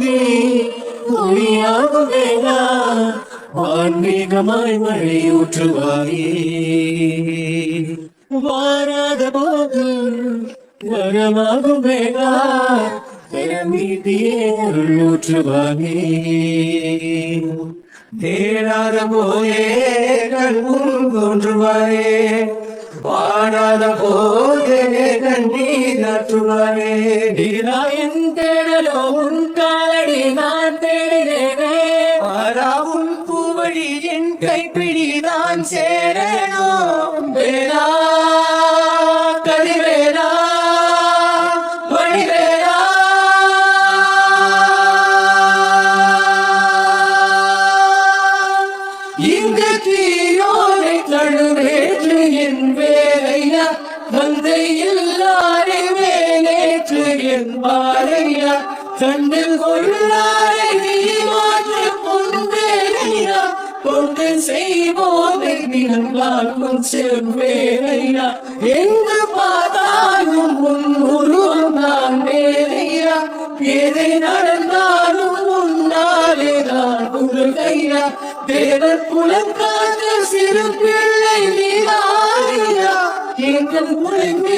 போது ஒளியாகும் வேளா ஆன்மீகமாய் மழையூற்றுவாயே வாராத போது வரமாகும் வேளா மீதியே அருள் தேடாத போதே கண்முன் தோன்றுவாயே பாடாத போதே கண்ணீர் ஆற்றுவாயே நீராயன் தேடலோ உன் காலடி நான் தேடினேனே. ஆரா பூவழி என் கைப்பிடி நான் சேரணும் வேணா கதிவேனா வழிவேனா இந்த தீயோரை தழுவேற்று என் வேலையா தந்தை கண்ணில் கொள்ளாரை நீ மாற்று பொன் வேலையா செய்வோதை தினம் பார்க்கும் செவ்வேலையா எங்கு பார்த்தாலும் உன் உருவம் தான் வேறையா எதை நடந்தாலும் உன்னாலே தான் உருகையா தேவர் குலக்காத சிறு பிள்ளை நீராயா எங்கள் குழந்தை